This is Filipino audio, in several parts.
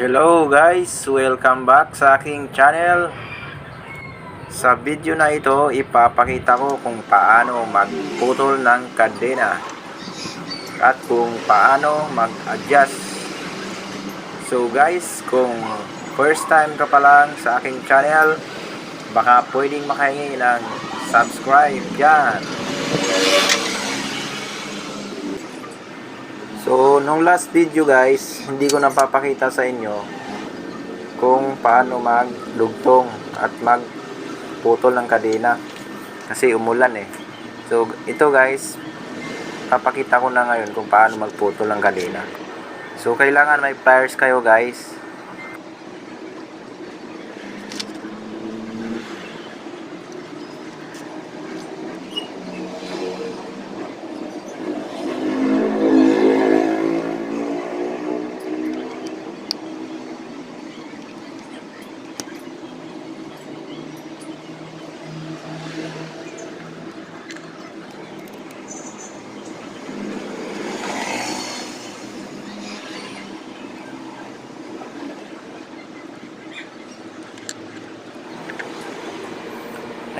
Hello guys, welcome back sa aking channel. Sa video na ito, ipapakita ko kung paano magputol ng kadena at kung paano mag-adjust. So guys, kung first time ka pa lang sa aking channel, baka pwedeng makahingi ng subscribe dyan. So, nung last video guys, hindi ko napapakita sa inyo kung paano maglugtong at magputol ng kadena kasi umulan eh. So, ito guys, papakita ko na ngayon kung paano magputol ng kadena. So, kailangan may pliers kayo guys.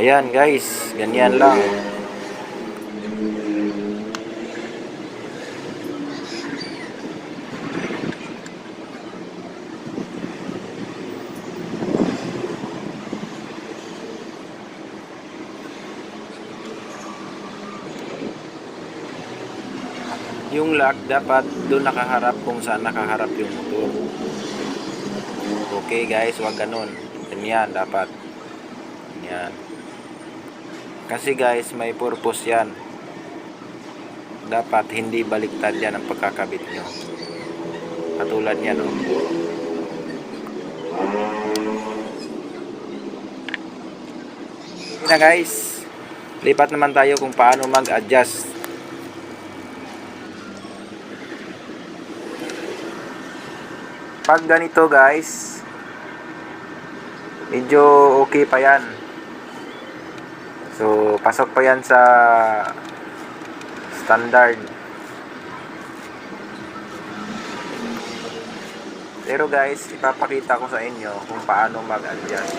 Ayan guys, ganyan lang. Yung lock dapat doon nakaharap kung saan nakaharap yung motor. Okay guys, wag ganun. Ganyan dapat. Yan. Kasi guys, may purpose yan. Dapat hindi baliktad yan ang pagkakabit nyo. Katulad yan, oh. Na guys. Lipat naman tayo kung paano mag-adjust. Pag ganito guys, medyo okay pa yan. So, pasok pa yan sa standard. Pero guys, ipapakita ko sa inyo kung paano mag-adjust.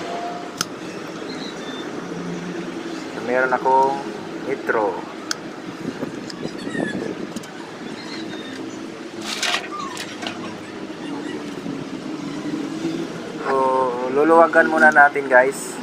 So, meron akong nitro. So, luluwagan muna natin guys.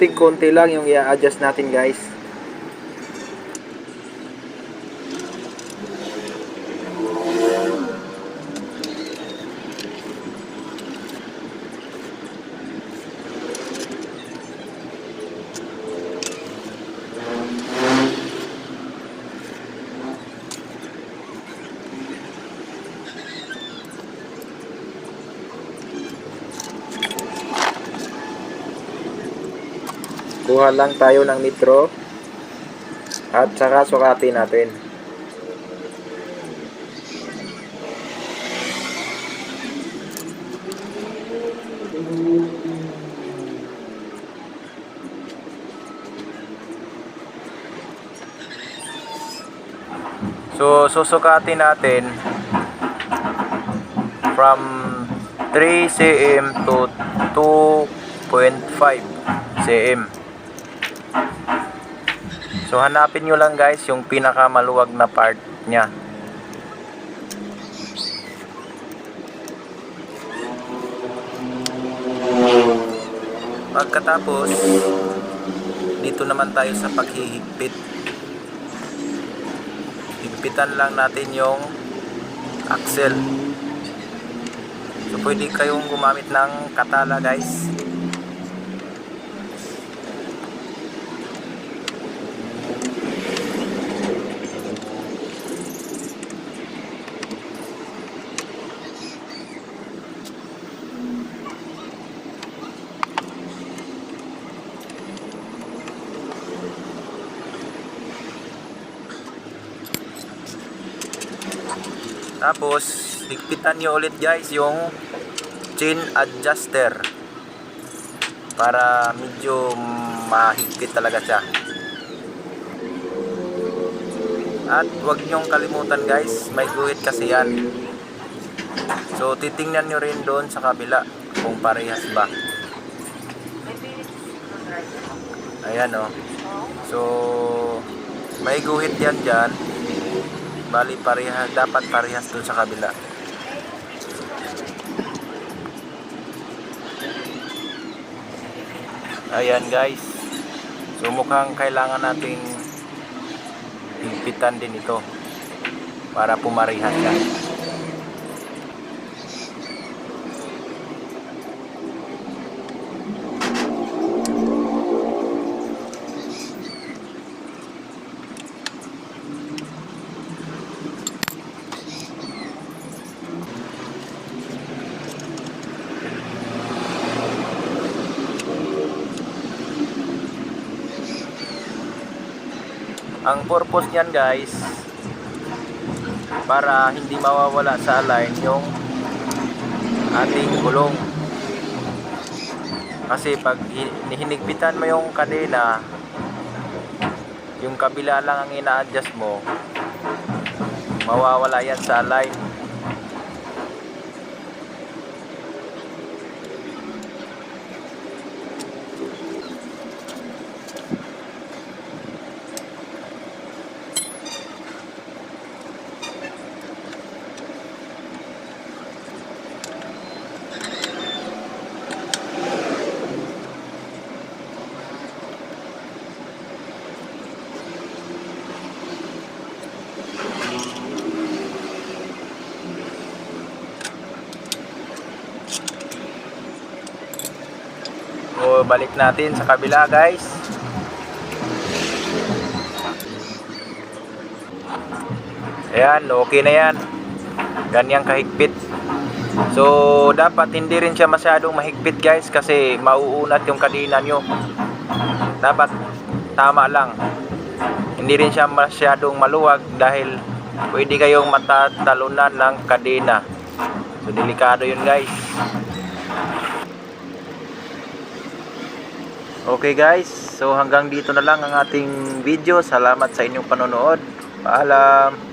Ting konti lang yung i-adjust natin guys. Kuha lang tayo ng nitro at saka sukatin natin. So, susukatin natin from 3 cm to 2.5 cm. So hanapin nyo lang guys yung pinakamaluwag na part niya. Pagkatapos, dito naman tayo sa paghihigpit. Higpitan lang natin yung axle. So pwede kayong gumamit ng katala guys. Tapos, higpitan nyo ulit guys yung chin adjuster. Para medyo mahigpit talaga siya. At huwag nyong kalimutan guys, may guhit kasi yan. So, titingnan nyo rin doon sa kabila kung parehas ba. Ayan o. So, may guhit yan dyan. Bali parehas, dapat parehas doon sa kabila. Ayan guys. So mukhang kailangan nating higpitan din ito para pumarehas yan. Ang purpose niyan guys para hindi mawawala sa align yung ating gulong. Kasi pag hi- hinigpitan mo yung kadena, yung kabila lang ang ina-adjust mo, mawawala yan sa align. O balik natin sa kabila guys. Ayan, okay na yan. Ganyang kahigpit. So, dapat hindi rin siya masyadong mahigpit guys kasi mauunat yung kadena nyo. Dapat tama lang. Hindi rin siya masyadong maluwag dahil pwede kayong matatalunan ng kadena. So, delikado yun guys. Okay guys, so hanggang dito na lang ang ating video. Salamat sa inyong panonood. Paalam.